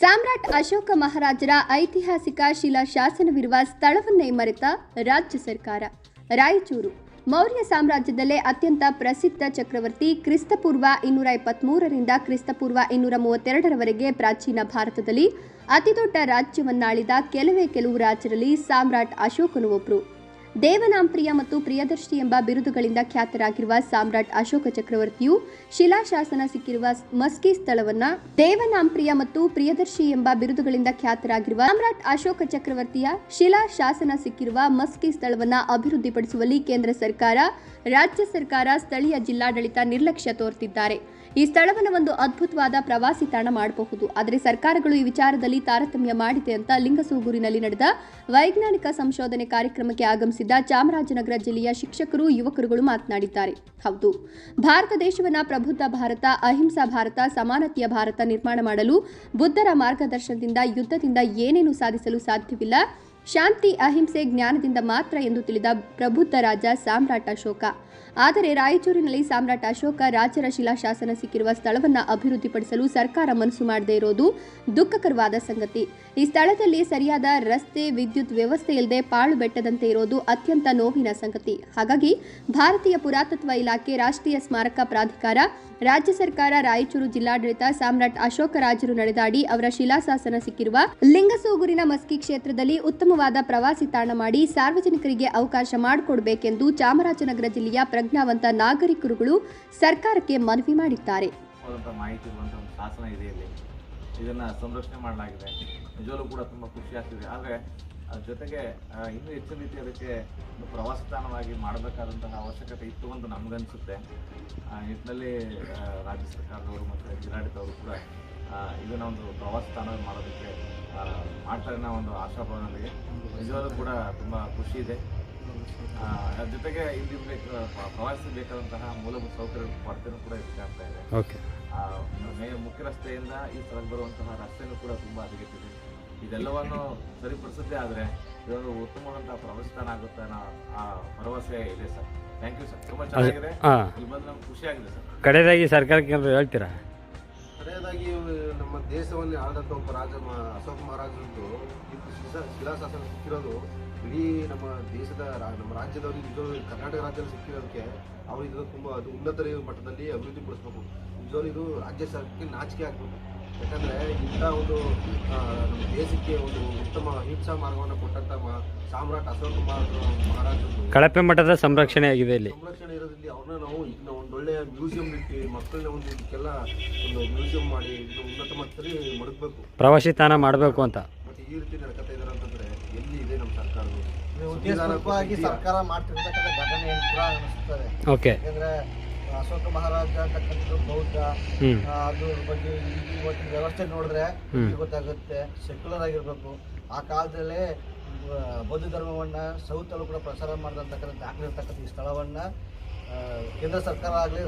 ಅಶೋಕ ಮಹಾರಾಜರ ಐತಿಹಾಸಿಕ ಶಿಲಾ ಶಾಸನವಿರುವ ಸ್ಥಳವನ್ನೇ ಮರೆತ ರಾಜ್ಯ ಸರ್ಕಾರ. ರಾಯಚೂರು. ಮೌರ್ಯ ಸಾಮ್ರಾಜ್ಯದಲ್ಲೇ ಅತ್ಯಂತ ಪ್ರಸಿದ್ಧ ಚಕ್ರವರ್ತಿ ಕ್ರಿಸ್ತಪೂರ್ವ ಇನ್ನೂರ ಇಪ್ಪತ್ಮೂರರಿಂದ ಕ್ರಿಸ್ತಪೂರ್ವ ಇನ್ನೂರ ಮೂವತ್ತೆರಡರವರೆಗೆ ಪ್ರಾಚೀನ ಭಾರತದಲ್ಲಿ ಅತಿದೊಡ್ಡ ರಾಜ್ಯವನ್ನಾಳಿದ ಕೆಲವೇ ಕೆಲವು ರಾಜರಲ್ಲಿ ಸಾಮ್ರಾಟ್ ಅಶೋಕನು ಒಬ್ಬರು ದೇವನಾಂಪ್ರಿಯ ಮತ್ತು ಪ್ರಿಯದರ್ಶಿ ಎಂಬ ಬಿರುದುಗಳಿಂದ ಖ್ಯಾತರಾಗಿರುವ ಸಾಮ್ರಾಟ್ ಅಶೋಕ ಚಕ್ರವರ್ತಿಯು ಶಿಲಾಶಾಸನ ಸಿಕ್ಕಿರುವ ಮಸ್ಕಿ ಸ್ಥಳವನ್ನ ದೇವನಾಂಪ್ರಿಯ ಮತ್ತು ಪ್ರಿಯದರ್ಶಿ ಎಂಬ ಬಿರುದುಗಳಿಂದ ಖ್ಯಾತರಾಗಿರುವ ಸಾಮ್ರಾಟ್ ಅಶೋಕ ಚಕ್ರವರ್ತಿಯ ಶಿಲಾಶಾಸನ ಸಿಕ್ಕಿರುವ ಮಸ್ಕಿ ಸ್ಥಳವನ್ನ ಅಭಿವೃದ್ಧಿಪಡಿಸುವಲ್ಲಿ ಕೇಂದ್ರ ಸರ್ಕಾರ, ರಾಜ್ಯ ಸರ್ಕಾರ, ಸ್ಥಳೀಯ ಜಿಲ್ಲಾಡಳಿತ ನಿರ್ಲಕ್ಷ್ಯ ತೋರ್ತಿದ್ದಾರೆ. ಈ ಸ್ಥಳವನ್ನು ಒಂದು ಅದ್ಭುತವಾದ ಪ್ರವಾಸಿ ತಾಣ ಮಾಡಬಹುದು. ಆದರೆ ಸರ್ಕಾರಗಳು ಈ ವಿಚಾರದಲ್ಲಿ ತಾರತಮ್ಯ ಮಾಡಿದೆ ಅಂತ ಲಿಂಗಸೂಗೂರಿನಲ್ಲಿ ನಡೆದ ವೈಜ್ಞಾನಿಕ ಸಂಶೋಧನೆ ಕಾರ್ಯಕ್ರಮಕ್ಕೆ ಆಗಮಿಸಿದ್ದ ಚಾಮರಾಜನಗರ ಜಿಲ್ಲೆಯ ಶಿಕ್ಷಕರು, ಯುವಕರುಗಳು ಮಾತನಾಡಿದ್ದಾರೆ. ಹೌದು, ಭಾರತ ದೇಶವನ್ನ ಪ್ರಬುದ್ಧ ಭಾರತ, ಅಹಿಂಸಾ ಭಾರತ, ಸಮಾನತೆಯ ಭಾರತ ನಿರ್ಮಾಣ ಮಾಡಲು ಬುದ್ಧರ ಮಾರ್ಗದರ್ಶನದಿಂದ, ಯುದ್ಧದಿಂದ ಏನೇನು ಸಾಧಿಸಲು ಸಾಧ್ಯವಿಲ್ಲ ಶಾಂತಿ, ಅಹಿಂಸೆ, ಜ್ಞಾನದಿಂದ ಮಾತ್ರ ಎಂದು ತಿಳಿದ ಪ್ರಬುದ್ಧ ರಾಜ ಸಾಮ್ರಾಟ್ ಅಶೋಕ. ಆದರೆ ರಾಯಚೂರಿನಲ್ಲಿ ಸಾಮ್ರಾಟ್ ಅಶೋಕ ರಾಜರ ಶಿಲಾಶಾಸನ ಸಿಕ್ಕಿರುವ ಸ್ಥಳವನ್ನು ಅಭಿವೃದ್ಧಿಪಡಿಸಲು ಸರ್ಕಾರ ಮನಸ್ಸು ಮಾಡದೇ ಇರೋದು ದುಃಖಕರವಾದ ಸಂಗತಿ. ಈ ಸ್ಥಳದಲ್ಲಿ ಸರಿಯಾದ ರಸ್ತೆ, ವಿದ್ಯುತ್ ವ್ಯವಸ್ಥೆ ಇಲ್ಲದೆ ಪಾಳು ಬೆಟ್ಟದಂತೆ ಇರೋದು ಅತ್ಯಂತ ನೋವಿನ ಸಂಗತಿ. ಹಾಗಾಗಿ ಭಾರತೀಯ ಪುರಾತತ್ವ ಇಲಾಖೆ ರಾಷ್ಟ್ರೀಯ ಸ್ಮಾರಕ ಪ್ರಾಧಿಕಾರ, ರಾಜ್ಯ ಸರ್ಕಾರ, ರಾಯಚೂರು ಜಿಲ್ಲಾಡಳಿತ, ಸಾಮ್ರಾಟ್ ಅಶೋಕ ರಾಜರು ನಡೆದಾಡಿ ಅವರ ಶಿಲಾಶಾಸನ ಸಿಕ್ಕಿರುವ ಲಿಂಗಸೂಗೂರಿನ ಮಸ್ಕಿ ಕ್ಷೇತ್ರದಲ್ಲಿ ಉತ್ತಮವಾದ ಪ್ರವಾಸಿ ತಾಣ ಮಾಡಿ ಸಾರ್ವಜನಿಕರಿಗೆ ಅವಕಾಶ ಮಾಡಿಕೊಡಬೇಕೆಂದು ಚಾಮರಾಜನಗರ ಜಿಲ್ಲೆಯ ಪ್ರಜ್ಞಾವಂತ ನಾಗರಿಕರುಗಳು ಸರ್ಕಾರಕ್ಕೆ ಮನವಿ ಮಾಡಿದ್ದಾರೆ. ಮಾಹಿತಿ ಇದೆ ಇಲ್ಲಿ. ಇದನ್ನು ಸಂರಕ್ಷಣೆ ಮಾಡಲಾಗಿದೆ. ನಿಜವಲ್ಲೂ ಕೂಡ ತುಂಬ ಖುಷಿ ಆಗ್ತಿದೆ. ಆದರೆ ಜೊತೆಗೆ ಇನ್ನೂ ಹೆಚ್ಚಿನ ರೀತಿ ಅದಕ್ಕೆ ಒಂದು ಪ್ರವಾಸ ತಾಣವಾಗಿ ಮಾಡಬೇಕಾದಂತಹ ಅವಶ್ಯಕತೆ ಇತ್ತು ಅಂತ ನಮಗನ್ಸುತ್ತೆ. ಆ, ನಿಟ್ಟಿನಲ್ಲಿ ರಾಜ್ಯ ಸರ್ಕಾರದವರು ಮತ್ತು ಜಿಲ್ಲಾಡಳಿತವರು ಕೂಡ ಇದನ್ನ ಒಂದು ಪ್ರವಾಸ ತಾಣ ಮಾಡೋದಕ್ಕೆ ಮಾಡ್ತಾರೆ ಅನ್ನೋ ಒಂದು ಆಶಾಭಾವ ನನಗೆ ನಿಜವಾಗ್ಲೂ ಕೂಡ ತುಂಬ ಖುಷಿ ಇದೆ. ಅದ್ರ ಜೊತೆಗೆ ಇಲ್ಲಿ ಪ್ರವಾಸಕ್ಕೆ ಪ್ರವಾಸಿ ಬೇಕಾದಂತಹ ಮೂಲಭೂತ ಸೌಕರ್ಯ ಕೊರತೆನೂ ಕೂಡ ಆಗ್ತಾ ಇದೆ. ಮುಖ್ಯ ರಸ್ತೆಯಿಂದ ಈ ಸ್ಥಳಕ್ಕೆ ಬರುವಂತಹ ರಸ್ತೆನೂ ಕೂಡ ತುಂಬಾ ಇದೆ ಇದೆಲ್ಲವನ್ನು ಸರಿಪಡಿಸುತ್ತೆ ಆದರೆ ಇದೊಂದು ಉತ್ತಮವಾದಂತಹ ಪ್ರವಾಸ ತಾಣ ಆಗುತ್ತೆ ಅನ್ನೋ ಆ ಭರವಸೆ ಇದೆ ಸರ್. Thank you sir. ತುಂಬಾ ಚೆನ್ನಾಗಿದೆ. ಇಲ್ಲಿ ಬಂದು ನಮ್ಗೆ ಖುಷಿ ಆಗಿದೆ ಸರ್. ಕಡೆಯದಾಗಿ ಸರ್ಕಾರಕ್ಕೆ ಹೇಳ್ತೀರಾ? ಕಡೆಯದಾಗಿ ನಮ್ಮ ದೇಶವನ್ನೇ ಆಳದಂತ ಒಬ್ಬ ರಾಜ ಅಶೋಕ ಮಹಾರಾಜರದ್ದು ಶಿಲಾಶಾಸನ ಸಿಕ್ಕಿರೋದು. ಇಡೀ ನಮ್ಮ ದೇಶದ ನಮ್ಮ ರಾಜ್ಯದವರಿಗೆ ನಿಜವಾಗ್ಲೂ ಕರ್ನಾಟಕ ರಾಜ್ಯದಲ್ಲಿ ಸಿಕ್ಕಿರೋದಕ್ಕೆ ಅವರು ಇದು ತುಂಬ, ಅದು ಉನ್ನತ ಮಟ್ಟದಲ್ಲಿ ಅಭಿವೃದ್ಧಿ ಪಡಿಸ್ಬೇಕು ನಿಜವಾಗ್ಲೂ ಇದು ರಾಜ್ಯ ಸರ್ಕಾರಕ್ಕೆ ನಾಚಿಕೆ ಆಗ್ಬೇಕು. ಯಾಕಂದ್ರೆ ಇಂಥ ಒಂದು ನಮ್ಮ ದೇಶಕ್ಕೆ ಒಂದು ಉತ್ತಮ ಅಹಿಂಸಾ ಮಾರ್ಗವನ್ನು ಕೊಟ್ಟಂತ ಮ- ಸಾಮ್ರಾಟ್ ಅಶೋಕ್ ಕುಮಾರ್ ಮಹಾರಾಜರು ಕಳಪೆ ಮಠದ ಸಂರಕ್ಷಣೆ ಆಗಿದೆ ಇಲ್ಲಿ. ಸಂರಕ್ಷಣೆ ಇರೋದ್ರಲ್ಲಿ ಅವ್ರನ್ನ ನಾವು ಇನ್ನ ಒಂದು ಒಳ್ಳೆ ಮ್ಯೂಸಿಯಂ ಇಟ್ಟು ಮಕ್ಕಳನ್ನ ಒಂದು ಇದಕ್ಕೆಲ್ಲ ಒಂದು ಮ್ಯೂಸಿಯಂ ಮಾಡಿ ಇದನ್ನ ಉನ್ನತ ಮಟ್ಟದಲ್ಲಿ ಮಡಗಬೇಕು. ಪ್ರವಾಸಿ ತಾಣ ಮಾಡಬೇಕು ಅಂತ. ಮತ್ತೆ ಈ ರೀತಿ ನಡ್ಕೊತಾ ಇದಾರೆ ಅಂತಂದ್ರೆ ಎಲ್ಲಿ ಇದೆ ನಮ್ಮ ಸರ್ಕಾರ ಉದ್ದೇಶಪೂರ್ವಕವಾಗಿ ಇದೆಯಾ? ಸರ್ಕಾರ ಮಾಡ್ತಿರ್ತಕ್ಕಂಥ ಘಟನೆ ಕೂಡ ಅನಿಸ್ತದೆ. ಓಕೆ. ಯಾಕಂದ್ರೆ ಅಶೋಕ ಮಹಾರಾಜ ಬೌದ್ಧ ಅದ್ರ ಬಗ್ಗೆ ಇವತ್ತಿನ ವ್ಯವಸ್ಥೆ ನೋಡಿದ್ರೆ ಗೊತ್ತಾಗುತ್ತೆ ಸೆಕ್ಯುಲರ್ ಆಗಿರ್ಬೇಕು. ಆ ಕಾಲದಲ್ಲೇ ಬೌದ್ಧ ಧರ್ಮವನ್ನ ಸೌತ್ ಅಲ್ಲೂ ಕೂಡ ಪ್ರಸಾರ ಮಾಡಿದಂತಕ್ಕಂಥ ದಾಖಲೆ ಇರ್ತಕ್ಕಂಥ ಈ ಸ್ಥಳವನ್ನ ಕೇಂದ್ರ ಸರ್ಕಾರ ಆಗಲಿ